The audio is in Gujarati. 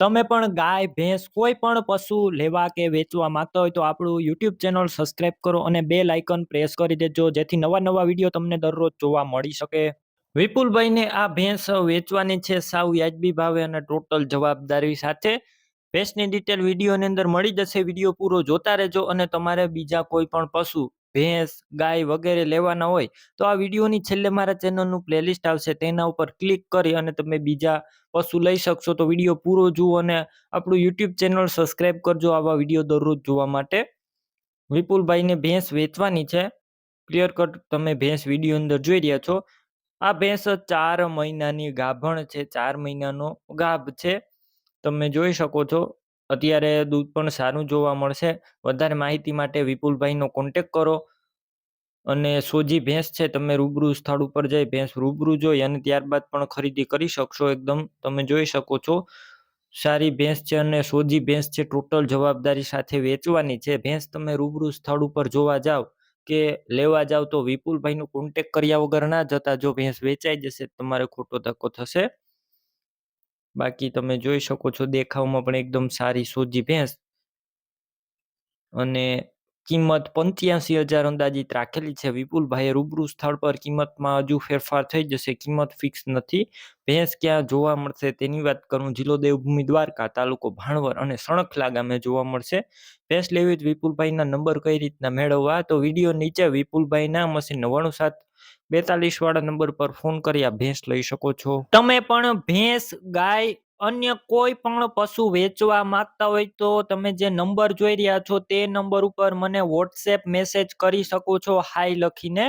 તમે પણ ગાય, ભેંસ કોઈ પણ પશુ લેવા કે વેચવા માંગતા હોય તો આપણું યુટ્યુબ ચેનલ સબસ્ક્રાઇબ કરો અને બે લાઇકન પ્રેસ કરી દેજો, જેથી નવા નવા વીડિયો તમને દરરોજ જોવા મળી શકે. વિપુલભાઈને આ ભેંસ વેચવાની છે સાવ વ્યાજબી ભાવે અને ટોટલ જવાબદારી સાથે. ભેંસની ડિટેલ વિડીયોની અંદર મળી જશે, વીડિયો પૂરો જોતા રહેજો અને તમારે બીજા કોઈ પણ પશુ ભેંસ, ગાય વગેરે લેવાના હોય, તો આ વિડીયોની છેલ્લે મારા ચેનલનું પ્લેલિસ્ટ આવશે. તેના ઉપર ક્લિક કરી અને તમે બીજા પશુ લઈ શકશો. તો વીડિયો પૂરો જુઓ અને આપણું યુટ્યુબ ચેનલ સબસ્ક્રાઈબ કરજો. આવા વીડિયો દરરોજ જોવા માટે. વિપુલભાઈને ભેંસ વેચવાની છે. ક્લિયર કટ તમે ભેંસ વીડિયો અંદર જોઈ રહ્યા છો. આ ભેંસ ચાર મહિનાની ગાભણ છે. ચાર મહિનાનો ગાભ છે. તમે જોઈ શકો છો. અત્યારે દૂધ પણ સારું જોવા મળશે. વધારે માહિતી માટે વિપુલભાઈનો કોન્ટેક કરો. અને સોજી ભેંસ છે, તમે રૂબરૂ સ્થળ ઉપર જઈ ભેંસ રૂબરૂ જોઈ અને ત્યારબાદ પણ ખરીદી કરી શકશો એકદમ. તમે જોઈ શકો છો. સારી ભેંસ છે અને સોજી ભેંસ છે, ટોટલ જવાબદારી સાથે વેચવાની છે. ભેંસ તમે રૂબરૂ સ્થળ ઉપર જોવા જાવ કે લેવા જાઓ તો વિપુલભાઈનું કોન્ટેક કર્યા વગર ના જતા જો ભેંસ વેચાઈ જશે, તમારે ખોટો ધક્કો થશે. બાકી તમે જોઈ શકો છો દેખાવમાં પણ એકદમ સારી સોજી ભેંસ. અને કિંમત પંચ્યાસી હજાર અંદાજિત રાખેલી છે. વિપુલભાઈએ રૂબરૂ સ્થળ પર કિંમતમાં હજુ ફેરફાર થઈ જશે. કિંમત ફિક્સ નથી. ભેંસ ક્યાં જોવા મળશે તેની વાત કરું. જિલ્લો દેવભૂમિ દ્વારકા, તાલુકો ભાણવર અને સણખલા ગામે જોવા મળશે. ભેંસ લેવી જ વિપુલભાઈના નંબર કઈ રીતના મેળવવા? તો વીડિયો નીચે વિપુલભાઈના મશીન નવ્વાણું સાત બેતાલીસ વાળા નંબર પર ફોન કરી આ ભેંસ લઈ શકો છો. તમે પણ ભેંસ, ગાય અન્ય કોઈ પણ પશુ વેચવા માંગતા હોય તો તમે જે નંબર જોઈ રહ્યા છો તે નંબર ઉપર મને વોટ્સએપ મેસેજ કરી શકો છો. હાય લખીને.